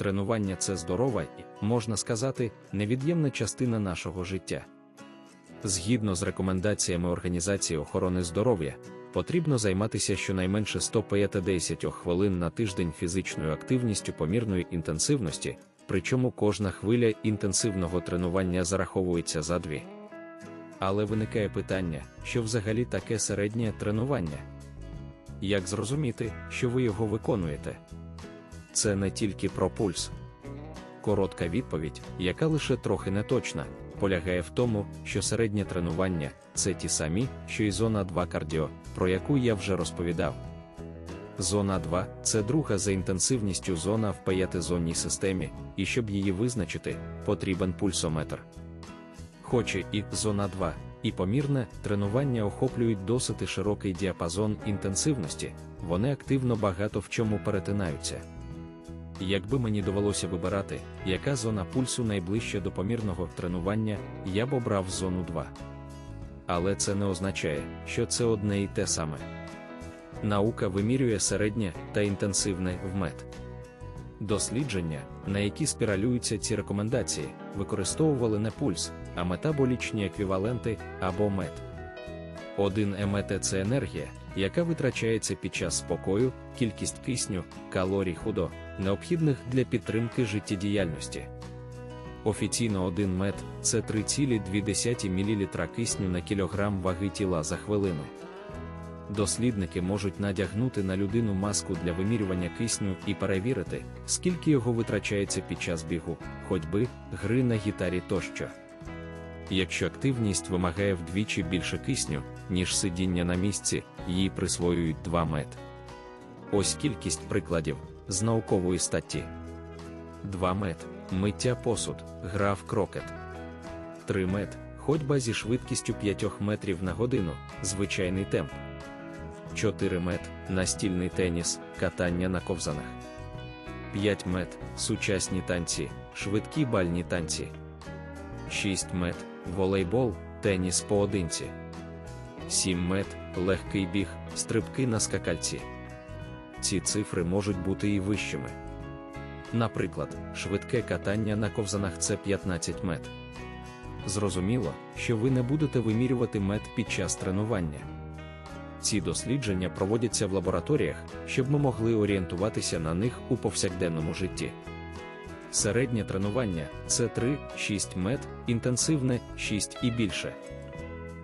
тренування це здорова і, можна сказати, невід'ємна частина нашого життя. Згідно з рекомендаціями Організації охорони здоров'я, потрібно займатися щонайменше 150 хвилин на тиждень фізичною активністю помірної інтенсивності, причому кожна хвиля інтенсивного тренування зараховується за дві. Але виникає питання, що взагалі таке середнє тренування? Як зрозуміти, що ви його виконуєте? Це не тільки про пульс. Коротка відповідь, яка лише трохи неточна, полягає в тому, що середнє тренування це ті самі, що і зона 2 кардіо, про яку я вже розповідав. Зона 2 це друга за інтенсивністю зона в п'ятизонній системі, і щоб її визначити, потрібен пульсометр. Хоч і зона 2, і помірне тренування охоплюють досить широкий діапазон інтенсивності, вони активно багато в чому перетинаються. Якби мені довелося вибирати, яка зона пульсу найближча до помірного тренування, я б обрав зону 2. Але це не означає, що це одне і те саме. Наука вимірює середнє та інтенсивне вмет. Дослідження, на які спіралюються ці рекомендації, використовували не пульс, а метаболічні еквіваленти або мет. Один емет це енергія, яка витрачається під час спокою, кількість кисню, калорій худо, необхідних для підтримки життєдіяльності. Офіційно 1 мет це 3,2 мл кисню на кілограм ваги тіла за хвилину. Дослідники можуть надягнути на людину маску для вимірювання кисню і перевірити, скільки його витрачається під час бігу, ходьби, гри на гітарі тощо. Якщо активність вимагає вдвічі більше кисню, ніж сидіння на місці, їй присвоюють 2 мет. Ось кількість прикладів з наукової статті. 2 мет миття посуд, гра в крокет. 3 мет ходьба зі швидкістю 5 метрів на годину, звичайний темп. 4 мет настільний теніс, катання на ковзанах. 5 мет сучасні танці, швидкі бальні танці. 6 мет волейбол, теніс поодинці. 7 мет легкий біг, стрибки на скакальці. Ці цифри можуть бути і вищими. Наприклад, швидке катання на ковзанах це 15 мет. Зрозуміло, що ви не будете вимірювати мет під час тренування. Ці дослідження проводяться в лабораторіях, щоб ми могли орієнтуватися на них у повсякденному житті. Середнє тренування це 3-6 мет, інтенсивне 6 і більше.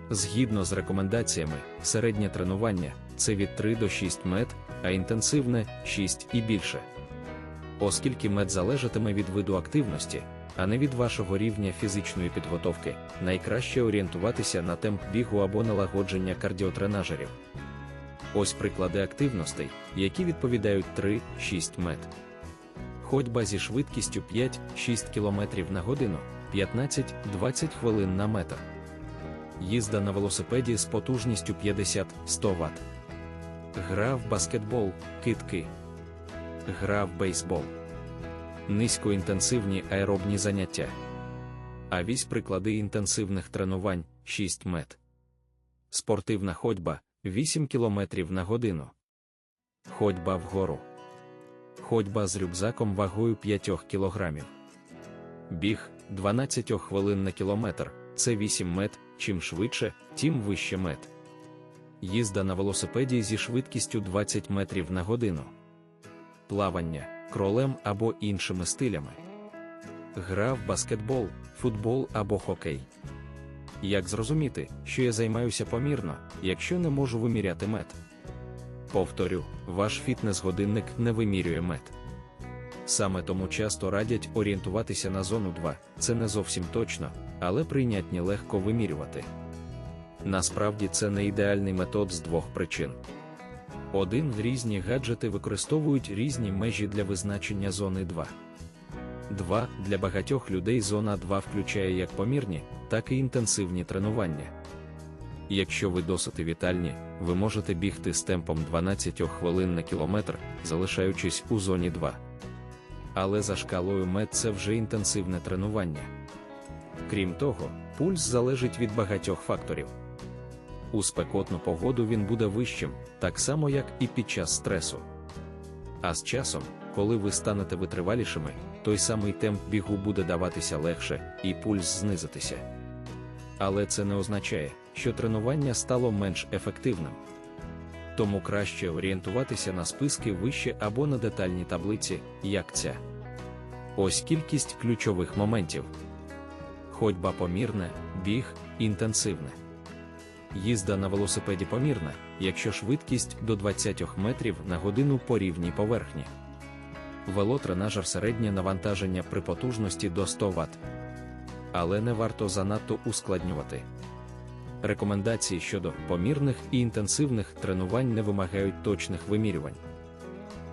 Згідно з рекомендаціями, середнє тренування це від 3 до 6 мет, а інтенсивне 6 і більше. Оскільки мед залежатиме від виду активності, а не від вашого рівня фізичної підготовки, найкраще орієнтуватися на темп бігу або налагодження кардіотренажерів. Ось приклади активностей, які відповідають 3-6 мет. Ходьба зі швидкістю 5-6 км на годину, 15-20 хвилин на метр. Їзда на велосипеді з потужністю 50-100 Вт. Гра в баскетбол, китки. Гра в бейсбол. Низькоінтенсивні аеробні заняття. А вісь приклади інтенсивних тренувань 6 мет. Спортивна ходьба 8 км на годину. Ходьба вгору. Ходьба з рюкзаком вагою 5 кг. Біг 12 хвилин на кілометр це 8 мет. Чим швидше, тим вище мет. Їзда на велосипеді зі швидкістю 20 метрів на годину. Плавання кролем або іншими стилями. Гра в баскетбол, футбол або хокей. Як зрозуміти, що я займаюся помірно, якщо не можу виміряти мет? Повторю, ваш фітнес-годинник не вимірює мет. Саме тому часто радять орієнтуватися на зону 2, це не зовсім точно, але прийнятні легко вимірювати. Насправді це не ідеальний метод з двох причин. Один різні гаджети використовують різні межі для визначення зони 2. 2. Для багатьох людей зона 2 включає як помірні, так і інтенсивні тренування. Якщо ви досить вітальні, ви можете бігти з темпом 12 хвилин на кілометр, залишаючись у зоні 2. Але за шкалою мед це вже інтенсивне тренування. Крім того, пульс залежить від багатьох факторів. У спекотну погоду він буде вищим, так само як і під час стресу. А з часом, коли ви станете витривалішими, той самий темп бігу буде даватися легше і пульс знизитися. Але це не означає, що тренування стало менш ефективним. Тому краще орієнтуватися на списки вище або на детальні таблиці, як ця. Ось кількість ключових моментів: ходьба помірна, біг інтенсивне. Їзда на велосипеді помірна, якщо швидкість до 20 метрів на годину по рівній поверхні. Велотренажер середнє навантаження при потужності до 100 Вт. Але не варто занадто ускладнювати. Рекомендації щодо помірних і інтенсивних тренувань не вимагають точних вимірювань.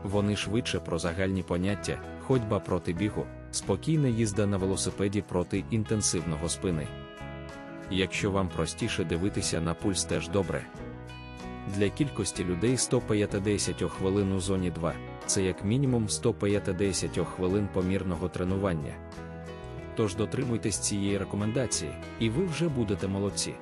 Вони швидше про загальні поняття, ходьба проти бігу, спокійна їзда на велосипеді проти інтенсивного спини. Якщо вам простіше дивитися на пульс теж добре. Для кількості людей 150 хвилин у зоні 2 це як мінімум 150 хвилин помірного тренування. Тож дотримуйтесь цієї рекомендації, і ви вже будете молодці.